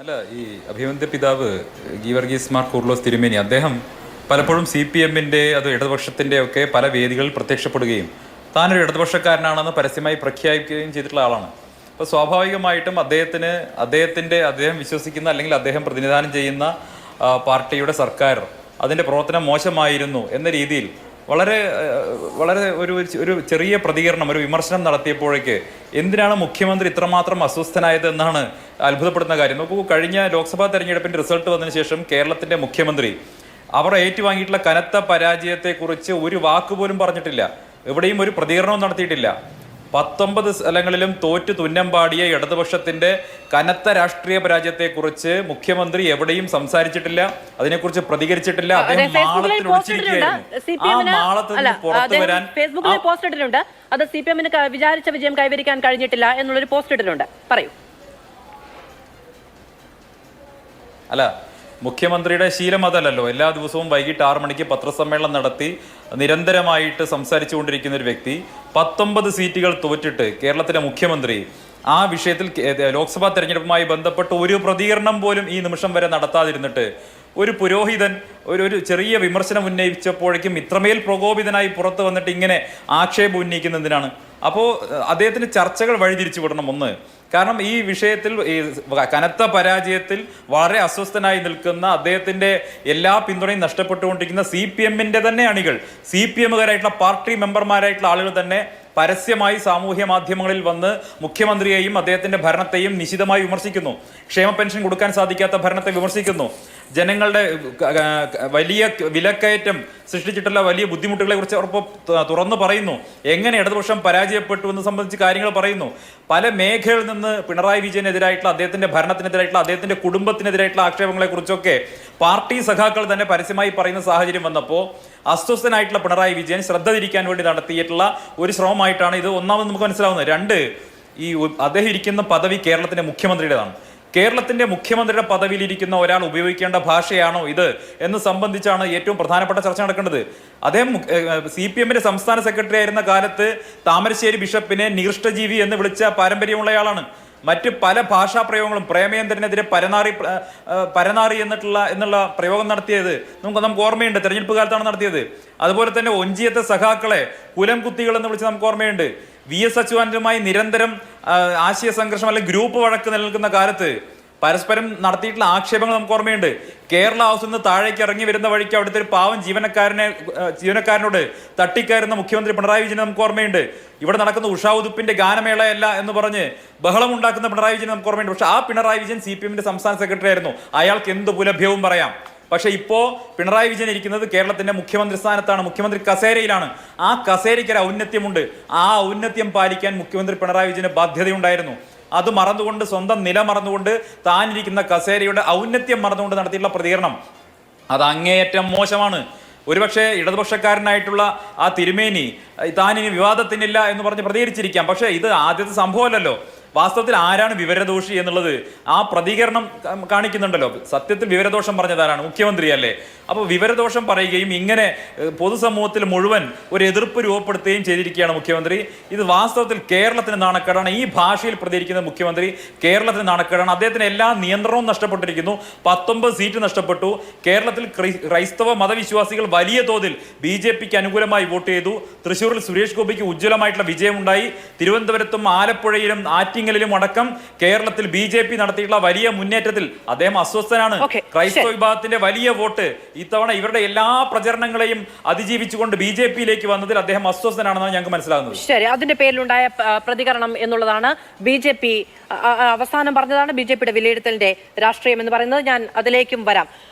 അല്ല ഈ അഭിമന്യ പിതാവ് ഗീവർഗീസ് മാർ കൂർലോസ് തിരുമേനി അദ്ദേഹം പലപ്പോഴും സി പി എമ്മിന്റെ അത് ഇടതുപക്ഷത്തിന്റെ ഒക്കെ പല വേദികളിൽ പ്രത്യക്ഷപ്പെടുകയും താനൊരു ഇടതുപക്ഷക്കാരനാണെന്ന് പരസ്യമായി പ്രഖ്യാപിക്കുകയും ചെയ്തിട്ടുള്ള ആളാണ്. അപ്പോൾ സ്വാഭാവികമായിട്ടും അദ്ദേഹത്തിന് അദ്ദേഹത്തിന്റെ അദ്ദേഹം വിശ്വസിക്കുന്ന അല്ലെങ്കിൽ അദ്ദേഹം പ്രതിനിധാനം ചെയ്യുന്ന പാർട്ടിയുടെ സർക്കാർ അതിന്റെ പ്രവർത്തനം മോശമായിരുന്നു എന്ന രീതിയിൽ വളരെ വളരെ ഒരു ഒരു ചെറിയ പ്രതികരണം ഒരു വിമർശനം നടത്തിയപ്പോഴേക്ക് എന്തിനാണ് മുഖ്യമന്ത്രി ഇത്രമാത്രം അസ്വസ്ഥനായത് എന്നാണ് അത്ഭുതപ്പെടുന്ന കാര്യം. നോക്കൂ കഴിഞ്ഞ ലോക്സഭാ തെരഞ്ഞെടുപ്പിന്റെ റിസൾട്ട് വന്നതിന് ശേഷം കേരളത്തിന്റെ മുഖ്യമന്ത്രി അവർ ഏറ്റുവാങ്ങിയിട്ടുള്ള കനത്ത പരാജയത്തെക്കുറിച്ച് ഒരു വാക്ക് പോലും പറഞ്ഞിട്ടില്ല. എവിടെയും ഒരു പ്രതികരണവും നടത്തിയിട്ടില്ല. പത്തൊമ്പത് സ്ഥലങ്ങളിലും തോറ്റു തുന്നം പാടിയ ഇടതുപക്ഷത്തിന്റെ കനത്ത രാഷ്ട്രീയ പരാജയത്തെക്കുറിച്ച് മുഖ്യമന്ത്രി എവിടെയും സംസാരിച്ചിട്ടില്ല. അതിനെക്കുറിച്ച് പ്രതികരിച്ചിട്ടില്ല. അദ്ദേഹം മാളത്തിൽ ഒളിച്ചിരിക്കുകയായിരുന്നു ആ എമ്മിന് മാളത്തിൽ അല്ല നിന്ന് പുറത്തു അദ്ദേഹം വരാൻ ഫേസ്ബുക്കിൽ പോസ്റ്റ് ഇട്ടിട്ടുണ്ട്. അത് സി പി എമ്മിന് വിചാരിച്ച വിജയം കൈവരിക്കാൻ കഴിഞ്ഞിട്ടില്ല എന്നുള്ളൊരു പോസ്റ്റ് ഇട്ടിട്ടുണ്ട്. പറയൂ. അല്ല മുഖ്യമന്ത്രിയുടെ ശീലം അതല്ലല്ലോ എല്ലാ ദിവസവും വൈകിട്ട് ആറ് മണിക്ക് പത്രസമ്മേളനം നടത്തി നിരന്തരമായിട്ട് സംസാരിച്ചു കൊണ്ടിരിക്കുന്ന ഒരു വ്യക്തി. പത്തൊമ്പത് സീറ്റുകൾ തോറ്റിട്ട് കേരളത്തിലെ മുഖ്യമന്ത്രി ആ വിഷയത്തിൽ ലോക്സഭാ തെരഞ്ഞെടുപ്പുമായി ബന്ധപ്പെട്ട് ഒരു പ്രതികരണം പോലും ഈ നിമിഷം വരെ നടത്താതിരുന്നിട്ട് ഒരു പുരോഹിതൻ ഒരു ഒരു ചെറിയ വിമർശനം ഉന്നയിച്ചപ്പോഴേക്കും ഇത്രമേൽ പ്രകോപിതനായി പുറത്തു വന്നിട്ട് ഇങ്ങനെ ആക്ഷേപം ഉന്നയിക്കുന്നതിനാണ് അപ്പോൾ അദ്ദേഹത്തിന് ചർച്ചകൾ വഴിതിരിച്ചു വിടണം ഒന്ന്. കാരണം ഈ വിഷയത്തിൽ ഈ കനത്ത പരാജയത്തിൽ വളരെ അസ്വസ്ഥനായി നിൽക്കുന്ന അദ്ദേഹത്തിന്റെ എല്ലാ പിന്തുണയും നഷ്ടപ്പെട്ടുകൊണ്ടിരിക്കുന്ന സി പി എമ്മിന്റെ തന്നെ അണികൾ സി പി എമ്മുകാരായിട്ടുള്ള പാർട്ടി മെമ്പർമാരായിട്ടുള്ള ആളുകൾ തന്നെ പരസ്യമായി സാമൂഹ്യ മാധ്യമങ്ങളിൽ വന്ന് മുഖ്യമന്ത്രിയെയും അദ്ദേഹത്തിന്റെ ഭരണത്തെയും നിശിതമായി വിമർശിക്കുന്നു. ക്ഷേമ പെൻഷൻ കൊടുക്കാൻ സാധിക്കാത്ത ഭരണത്തെ വിമർശിക്കുന്നു. ജനങ്ങളുടെ വലിയ വിലക്കയറ്റം സൃഷ്ടിച്ചിട്ടുള്ള വലിയ ബുദ്ധിമുട്ടുകളെ കുറിച്ച് അവർ തുറന്നു പറയുന്നു. എങ്ങനെ ഇടതുപക്ഷം പരാജയപ്പെട്ടു എന്ന് സംബന്ധിച്ച് കാര്യങ്ങൾ പറയുന്നു. പല മേഖലകളിൽ നിന്ന് പിണറായി വിജയനെതിരായിട്ടുള്ള അദ്ദേഹത്തിന്റെ ഭരണത്തിനെതിരായിട്ടുള്ള അദ്ദേഹത്തിന്റെ കുടുംബത്തിനെതിരായിട്ടുള്ള ആക്ഷേപങ്ങളെ കുറിച്ചൊക്കെ പാർട്ടി സഖാക്കൾ തന്നെ പരസ്യമായി പറയുന്ന സാഹചര്യം വന്നപ്പോൾ അസ്വസ്ഥനായിട്ടുള്ള പിണറായി വിജയൻ ശ്രദ്ധ തിരിക്കാൻ വേണ്ടി നടത്തിയിട്ടുള്ള ഒരു ശ്രമമായിട്ടാണ് ഇത് ഒന്നാമത് നമുക്ക് മനസ്സിലാവുന്നത്. രണ്ട് ഈ അദ്ദേഹം ഇരിക്കുന്ന പദവി കേരളത്തിന്റെ മുഖ്യമന്ത്രിയുടേതാണ്. കേരളത്തിന്റെ മുഖ്യമന്ത്രിയുടെ പദവിയിൽ ഇരിക്കുന്ന ഒരാൾ ഉപയോഗിക്കേണ്ട ഭാഷയാണോ ഇത് എന്ന് സംബന്ധിച്ചാണ് ഏറ്റവും പ്രധാനപ്പെട്ട ചർച്ച നടക്കേണ്ടത്. അദ്ദേഹം സി പി എമ്മിന്റെ സംസ്ഥാന സെക്രട്ടറി ആയിരുന്ന കാലത്ത് താമരശ്ശേരി ബിഷപ്പിനെ നികൃഷ്ടജീവി എന്ന് വിളിച്ച പാരമ്പര്യമുള്ളയാളാണ്. മറ്റ് പല ഭാഷാ പ്രയോഗങ്ങളും പ്രേമേന്ദ്രനെതിരെ പരനാറി പരനാറി എന്നിട്ടുള്ള എന്നുള്ള പ്രയോഗം നടത്തിയത് നമുക്ക് നമുക്ക് ഓർമ്മയുണ്ട്. തെരഞ്ഞെടുപ്പ് കാലത്താണ് നടത്തിയത്. അതുപോലെ തന്നെ ഒഞ്ചിയത്തെ സഖാക്കളെ കുലം കുത്തികൾ എന്ന് വിളിച്ച് നമുക്ക് ഓർമ്മയുണ്ട്. വി എസ് അച്യുതാനന്ദനുമായി നിരന്തരം ആശയ സംഘർഷം അല്ലെങ്കിൽ ഗ്രൂപ്പ് വഴക്ക് നിലനിൽക്കുന്ന കാലത്ത് പരസ്പരം നടത്തിയിട്ടുള്ള ആക്ഷേപങ്ങൾ നമുക്ക് ഓർമ്മയുണ്ട്. കേരള ഹൗസിൽ നിന്ന് താഴേക്ക് ഇറങ്ങി വരുന്ന വഴിക്ക് അവിടുത്തെ ഒരു പാവം ജീവനക്കാരനെ ജീവനക്കാരനോട് തട്ടിക്കയറുന്ന മുഖ്യമന്ത്രി പിണറായി വിജയൻ നമുക്ക് ഓർമ്മയുണ്ട്. ഇവിടെ നടക്കുന്ന ഉഷാ ഉദുപ്പിന്റെ ഗാനമേളയല്ല എന്ന് പറഞ്ഞ് ബഹളം ഉണ്ടാക്കുന്ന പിണറായി വിജയൻ നമുക്ക് ഓർമ്മയുണ്ട്. പക്ഷെ ആ പിണറായി വിജയൻ സി പി എമ്മിന്റെ സംസ്ഥാന സെക്രട്ടറി ആയിരുന്നു. അയാൾക്ക് എന്ത് പുലഭ്യവും പറയാം. പക്ഷെ ഇപ്പോൾ പിണറായി വിജയൻ ഇരിക്കുന്നത് കേരളത്തിന്റെ മുഖ്യമന്ത്രി സ്ഥാനത്താണ് മുഖ്യമന്ത്രി കസേരയിലാണ്. ആ കസേരയ്ക്ക് ഒരു ഔന്നത്യമുണ്ട്. ആ ഔന്നത്യം പാലിക്കാൻ മുഖ്യമന്ത്രി പിണറായി വിജയന് ബാധ്യതയുണ്ടായിരുന്നു. അത് മറന്നുകൊണ്ട് സ്വന്തം നില മറന്നുകൊണ്ട് താനിരിക്കുന്ന കസേരയുടെ ഔന്നത്യം മറന്നുകൊണ്ട് നടത്തിയിട്ടുള്ള പ്രതികരണം. അത് അങ്ങേയറ്റം മോശമാണ്. ഒരുപക്ഷെ ഇടതുപക്ഷക്കാരനായിട്ടുള്ള ആ തിരുമേനി താനിനി വിവാദത്തിനില്ല എന്ന് പറഞ്ഞ് പ്രതികരിച്ചിരിക്കാം. പക്ഷേ ഇത് ആദ്യത്തെ സംഭവമല്ലല്ലോ. വാസ്തവത്തിൽ ആരാണ് വിവരദോഷി എന്നുള്ളത് ആ പ്രതികരണം കാണിക്കുന്നുണ്ടല്ലോ. സത്യത്തിൽ വിവരദോഷം പറഞ്ഞതാരാണ്? മുഖ്യമന്ത്രി അല്ലേ? അപ്പോൾ വിവരദോഷം പറയുകയും ഇങ്ങനെ പൊതുസമൂഹത്തിൽ മുഴുവൻ ഒരു എതിർപ്പ് രൂപപ്പെടുത്തുകയും ചെയ്തിരിക്കുകയാണ് മുഖ്യമന്ത്രി. ഇത് വാസ്തവത്തിൽ കേരളത്തിന് നാണക്കേടാണ്. ഈ ഭാഷയിൽ പ്രതികരിക്കുന്ന മുഖ്യമന്ത്രി കേരളത്തിന് നാണക്കേടാണ്. അദ്ദേഹത്തിന് എല്ലാ നിയന്ത്രണവും നഷ്ടപ്പെട്ടിരിക്കുന്നു. പത്തൊമ്പത് സീറ്റ് നഷ്ടപ്പെട്ടു. കേരളത്തിൽ ക്രൈസ്തവ മതവിശ്വാസികൾ വലിയ തോതിൽ ബി ജെ പിക്ക് അനുകൂലമായി വോട്ട് ചെയ്തു. തൃശ്ശൂരിൽ സുരേഷ് ഗോപിക്ക് ഉജ്ജ്വലമായിട്ടുള്ള വിജയമുണ്ടായി. തിരുവനന്തപുരത്തും ആലപ്പുഴയിലും ആറ്റിങ്ങലിലും അടക്കം കേരളത്തിൽ ബി ജെ പി നടത്തിയിട്ടുള്ള വലിയ മുന്നേറ്റത്തിൽ അദ്ദേഹം അസ്വസ്ഥനാണ്. ക്രൈസ്തവ വിഭാഗത്തിന്റെ വലിയ വോട്ട് ഇത്തവണ ഇവരുടെ എല്ലാ പ്രചരണങ്ങളെയും അതിജീവിച്ചുകൊണ്ട് ബി ജെ പിയിലേക്ക് വന്നതിൽ അദ്ദേഹം അസ്വസ്ഥനാണെന്നാണ് ഞങ്ങൾക്ക് മനസ്സിലാകുന്നത്. ശരി അതിന്റെ പേരിലുണ്ടായ പ്രതികരണം എന്നുള്ളതാണ് ബി ജെ പി അവസാനം പറഞ്ഞതാണ് ബി ജെ പിയുടെ വിലയിരുത്തലിന്റെ രാഷ്ട്രീയം എന്ന് പറയുന്നത്. ഞാൻ അതിലേക്കും വരാം.